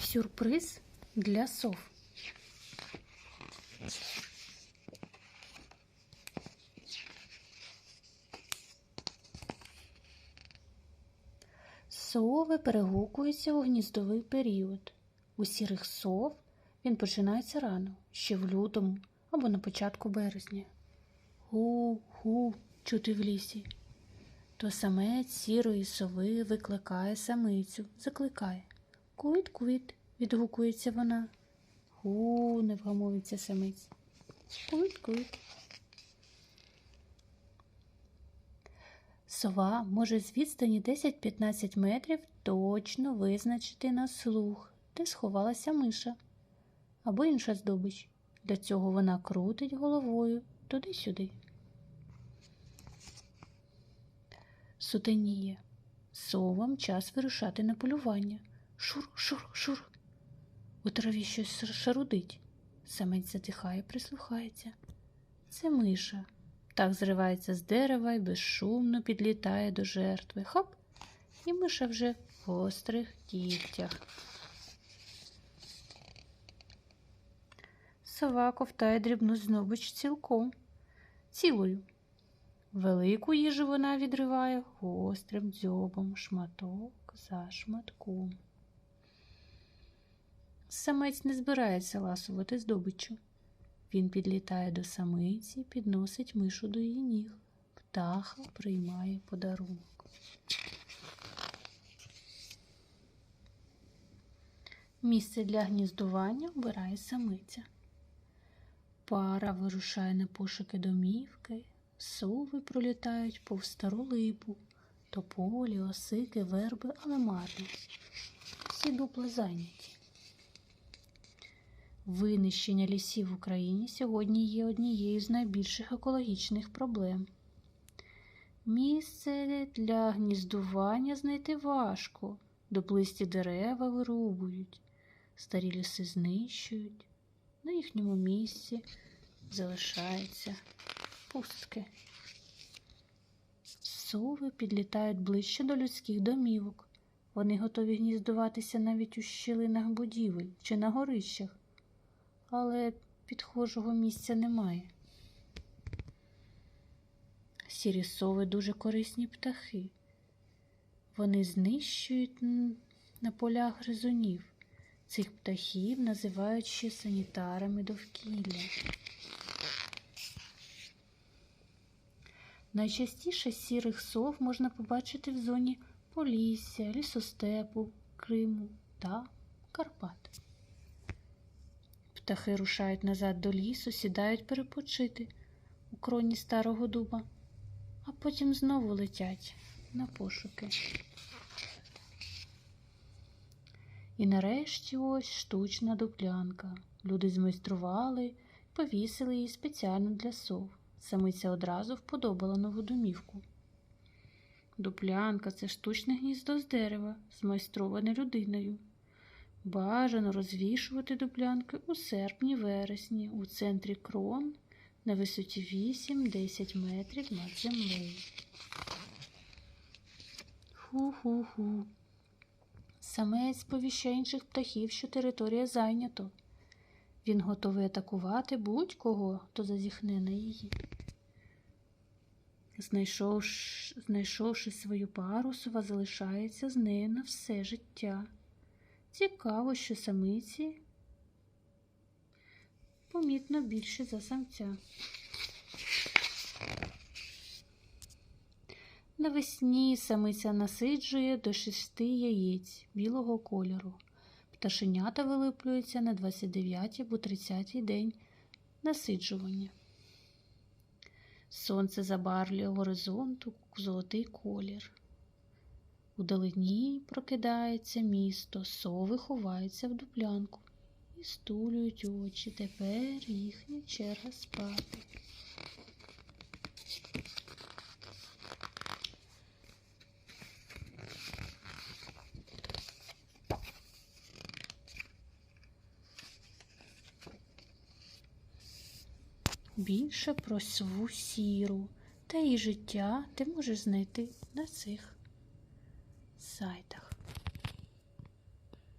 Сюрприз для сов. Сови перегукуються у гніздовий період. У сірих сов він починається рано, ще в лютому або на початку березня. Гу-гу чути в лісі. То самець сірої сови викликає самицю, закликає. Куйт-куйт, відгукується вона. Гу, не вгамовується самець. Куйт-куйт. Сова може з відстані 10-15 метрів точно визначити на слух, де сховалася миша або інша здобич. Для цього вона крутить головою туди-сюди. Сутеніє. Совам час вирушати на полювання. Шур, шур, шур. У траві щось шарудить. Самець затихає, прислухається. Це миша. Так зривається з дерева і безшумно підлітає до жертви. Хоп! І миша вже в гострих кігтях. Сова ковтає дрібну здобич цілком, цілою. Велику їжу вона відриває гострим дзьобом, шматок за шматком. Самець не збирається ласувати здобиччю. Він підлітає до самиці, підносить мишу до її ніг. Птаха приймає подарунок. Місце для гніздування обирає самиця. Пара вирушає на пошуки домівки, сови пролітають повз стару липу, тополі, осики, верби, але марно. Всі дупла зайняті. Винищення лісів в Україні сьогодні є однією з найбільших екологічних проблем. Місце для гніздування знайти важко, доплисті дерева вирубують, старі ліси знищують, на їхньому місці залишаються пустки. Сови підлітають ближче до людських домівок. Вони готові гніздуватися навіть у щілинах будівель чи на горищах але підхожого місця немає. Сірі сови дуже корисні птахи. Вони знищують на полях гризунів. Цих птахів називають ще санітарами довкілля. Найчастіше сірих сов можна побачити в зоні Полісся, лісостепу, Криму та Карпат. Птахи рушають назад до лісу, сідають перепочити у кроні старого дуба, а потім знову летять на пошуки. І нарешті ось штучна дуплянка. Люди змайстрували, повісили її спеціально для сов. Самиця одразу вподобала нову домівку. Дуплянка це штучне гніздо з дерева, змайстроване людиною. Бажано розвішувати дуплянки у серпні-вересні у центрі крон на висоті 8-10 метрів над землею. Ху-ху-ху. Самець сповіщає інших птахів, що територія зайнято. Він готовий атакувати будь-кого, хто зазіхне на її. Знайшовши, знайшовши свою пару, сова залишається з нею на все життя. Цікаво, що самиці помітно більше за самця. Навесні самиця насиджує до шести яєць білого кольору. Пташенята вилиплюються на 29 або 30 день насиджування. Сонце забарвлює горизонту золотий колір. Удалині прокидається місто, сови ховаються в дуплянку і стулюють очі. Тепер їхня черга спати. Більше про сову сіру та її життя ти можеш знайти на цих сайтах.